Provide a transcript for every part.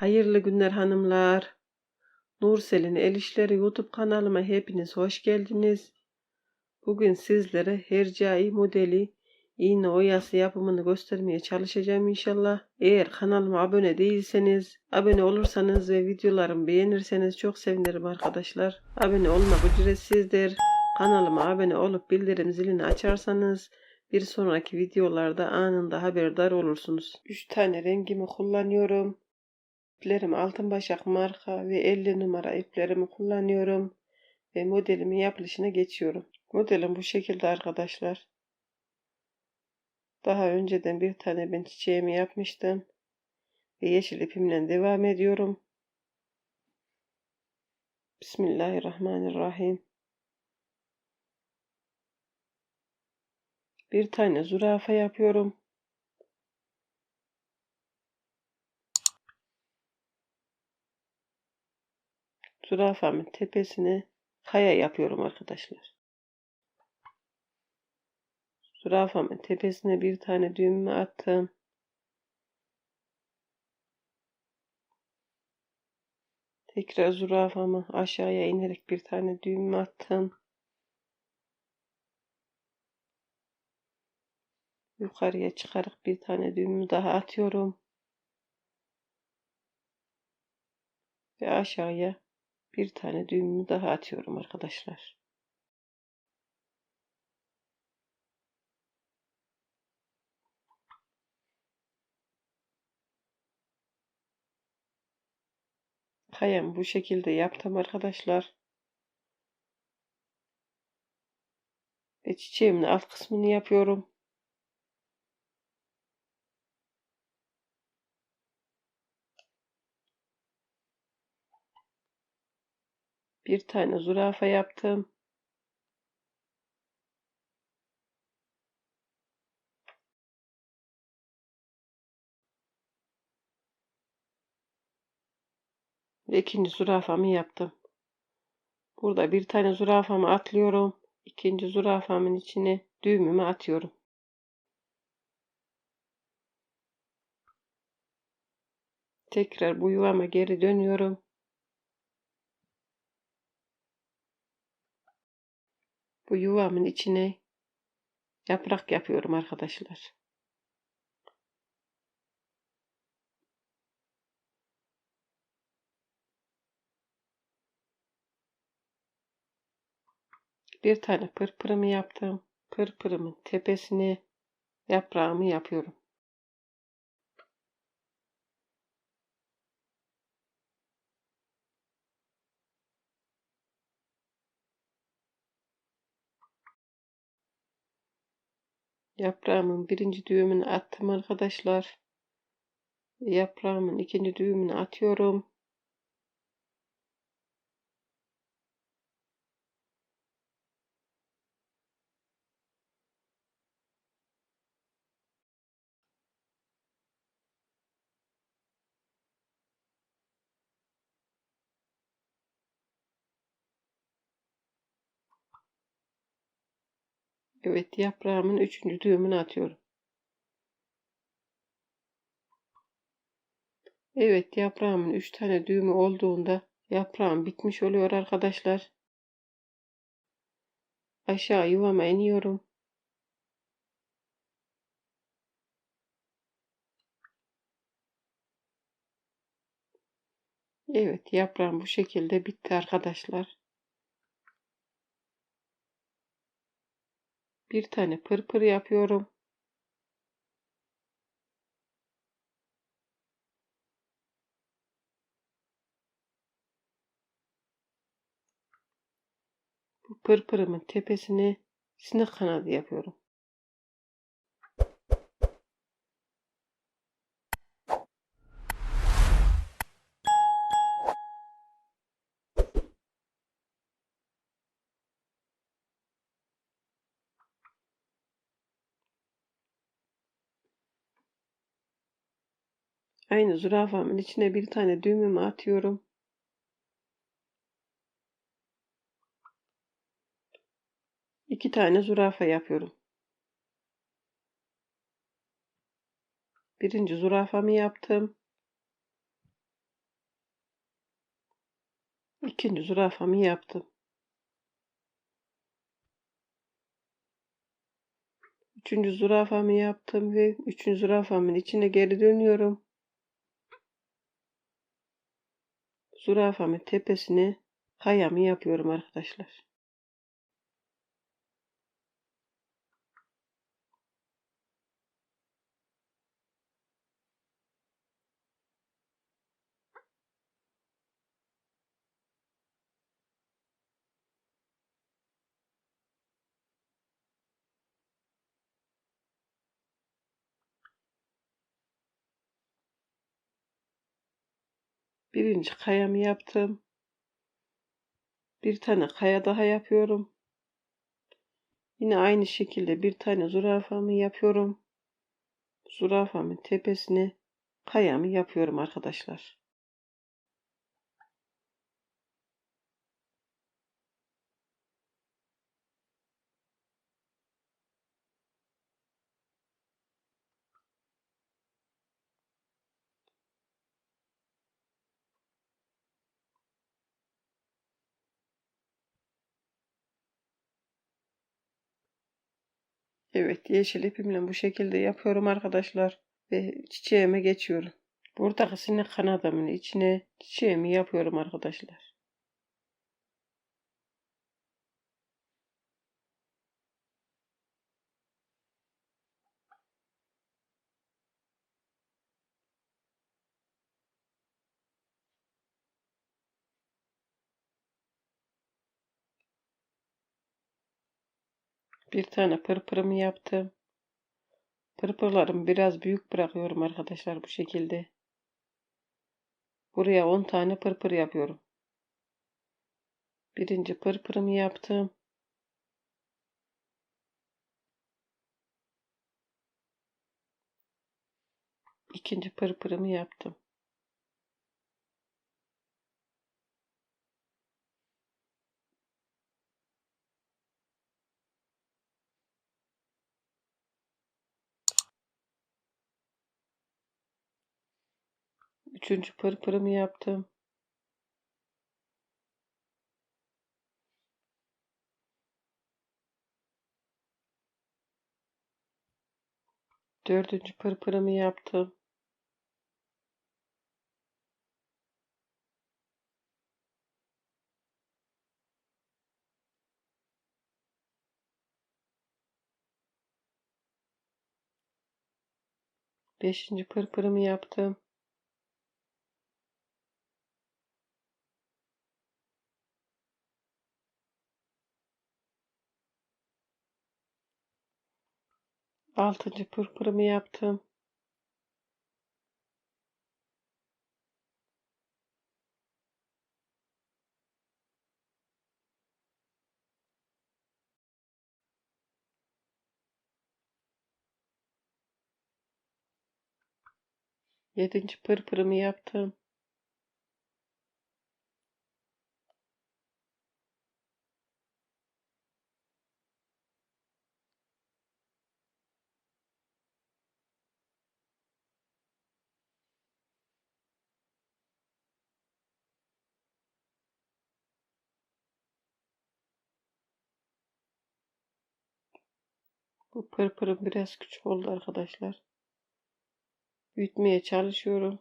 Hayırlı günler hanımlar. Nursel'in El İşleri YouTube kanalıma hepiniz hoş geldiniz. Bugün sizlere hercai modeli iğne oyası yapımını göstermeye çalışacağım inşallah. Eğer kanalıma abone değilseniz, abone olursanız ve videolarımı beğenirseniz çok sevinirim arkadaşlar. Abone olmak ücretsizdir. Kanalıma abone olup bildirim zilini açarsanız bir sonraki videolarda anında haberdar olursunuz. 3 tane rengimi kullanıyorum. İplerim altın başak marka ve 50 numara iplerimi kullanıyorum ve modelimin yapılışına geçiyorum. Modelim bu şekilde arkadaşlar. Daha önceden bir tane ben çiçeğimi yapmıştım ve yeşil ipimle devam ediyorum. Bismillahirrahmanirrahim. Bir tane zürafa yapıyorum. Zürafamın tepesine kaya yapıyorum arkadaşlar. Zürafamın tepesine bir tane düğümü attım. Tekrar zürafamı aşağıya inerek bir tane düğümü attım. Yukarıya çıkarak bir tane düğümü daha atıyorum. Ve aşağıya bir tane düğümü daha atıyorum arkadaşlar. Kayam bu şekilde yaptım arkadaşlar. Ve çiçeğimin alt kısmını yapıyorum. Bir tane zürafa yaptım. Ve ikinci zürafamı yaptım. Burada bir tane zürafamı atlıyorum. İkinci zürafamın içine düğümümü atıyorum. Tekrar bu yuvama geri dönüyorum. Bu yuvamın içine yaprak yapıyorum arkadaşlar. Bir tane pırpırımı yaptım. Pırpırımın tepesine yaprağımı yapıyorum. Yaprağımın birinci düğümünü attım arkadaşlar. Yaprağımın ikinci düğümünü atıyorum. Evet yaprağımın üçüncü düğümünü atıyorum. Evet yaprağımın üç tane düğümü olduğunda yaprağım bitmiş oluyor arkadaşlar. Aşağı yuvama iniyorum. Evet yaprağım bu şekilde bitti arkadaşlar. Bir tane pırpır yapıyorum. Bu pırpırımın tepesine sinek kanadı yapıyorum. Aynı zürafamın içine bir tane düğümümü atıyorum. İki tane zürafa yapıyorum. Birinci zürafamı yaptım. İkinci zürafamı yaptım. Üçüncü zürafamı yaptım ve üçüncü zürafamın içine geri dönüyorum. Zürafamın tepesine kayamı yapıyorum arkadaşlar. Birinci kayamı yaptım. Bir tane kaya daha yapıyorum. Yine aynı şekilde bir tane zürafamı yapıyorum. Zürafamın tepesine kayamı yapıyorum arkadaşlar. Evet yeşil ipimle bu şekilde yapıyorum arkadaşlar. Ve çiçeğime geçiyorum. Buradaki sinek kanadımın içine çiçeğimi yapıyorum arkadaşlar. Bir tane pırpırımı yaptım. Pırpırlarımı biraz büyük bırakıyorum arkadaşlar bu şekilde. Buraya 10 tane pırpır yapıyorum. Birinci pırpırımı yaptım. İkinci pırpırımı yaptım. Üçüncü pırpırımı yaptım. Dördüncü pırpırımı yaptım. Beşinci pırpırımı yaptım. Altıncı pırpırımı yaptım. Yedinci pırpırımı yaptım. Bu pırpırım biraz küçük oldu arkadaşlar. Büyütmeye çalışıyorum.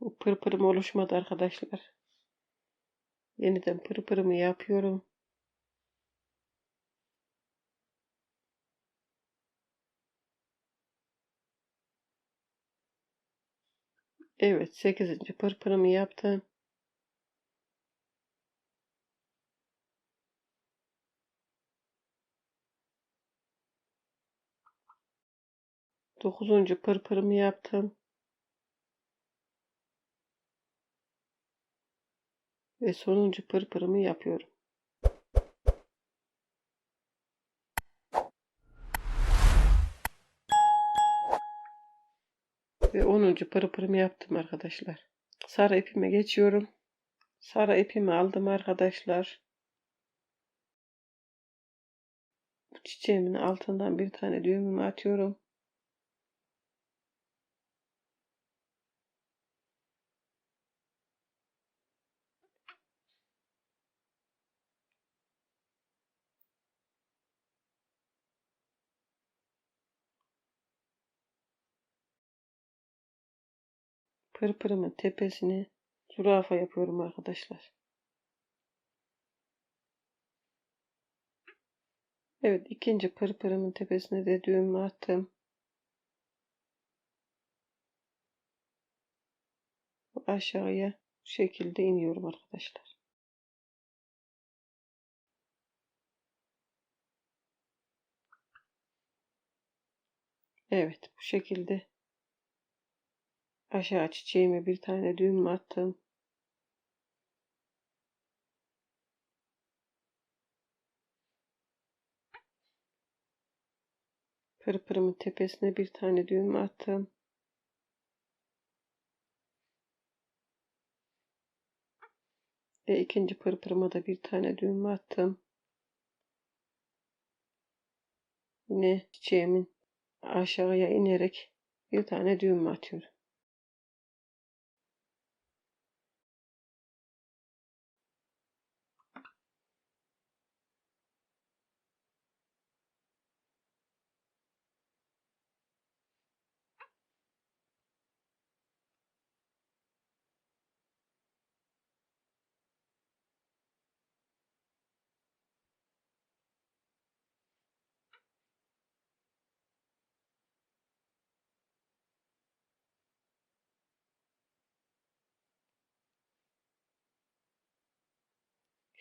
Bu pırpırım oluşmadı arkadaşlar. Yeniden pırpırımı yapıyorum. Evet 8. pırpırımı yaptım. Dokuzuncu pırpırımı yaptım. Ve sonuncu pırpırımı yapıyorum. 10. pırpırımı yaptım arkadaşlar. Sarı ipime geçiyorum. Sarı ipimi aldım arkadaşlar. Bu çiçeğimin altından bir tane düğümümü atıyorum. Pırpırımın tepesine zürafa yapıyorum arkadaşlar. Evet ikinci pırpırımın tepesine de düğümü attım. Aşağıya bu şekilde iniyorum arkadaşlar. Evet bu şekilde aşağı çiçeğime bir tane düğüm attım. Pırpırımın tepesine bir tane düğüm attım. Ve ikinci pırpırıma da bir tane düğüm attım. Yine çiçeğimin aşağıya inerek bir tane düğüm atıyorum.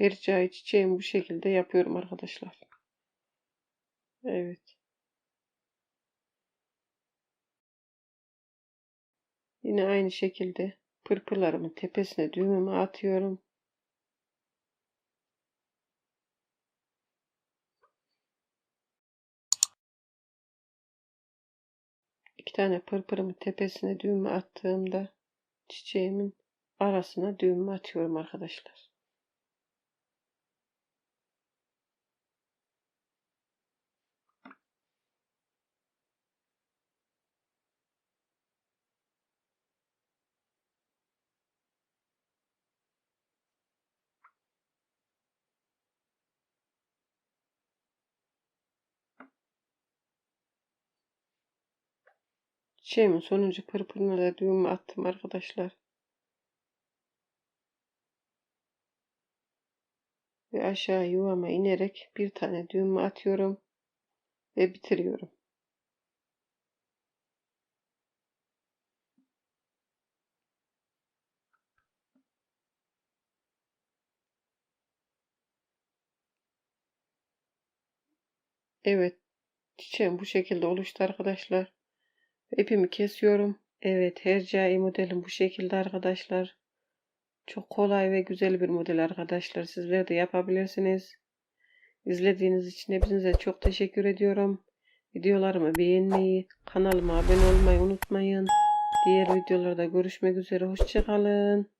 Hercai çiçeğimi bu şekilde yapıyorum arkadaşlar. Evet. Yine aynı şekilde pırpırlarımın tepesine düğümümü atıyorum. İki tane pırpırımın tepesine düğümü attığımda çiçeğimin arasına düğümü atıyorum arkadaşlar. Çiçeğimin sonuncu pırpırına da düğümü attım arkadaşlar. Ve aşağı yuvama inerek bir tane düğümü atıyorum ve bitiriyorum. Evet, çiçeğim bu şekilde oluştu arkadaşlar. İpimi kesiyorum. Evet, hercai modelim bu şekilde arkadaşlar. Çok kolay ve güzel bir model arkadaşlar. Sizler de yapabilirsiniz. İzlediğiniz için hepinize çok teşekkür ediyorum. Videolarımı beğenmeyi, kanalıma abone olmayı unutmayın. Diğer videolarda görüşmek üzere. Hoşçakalın.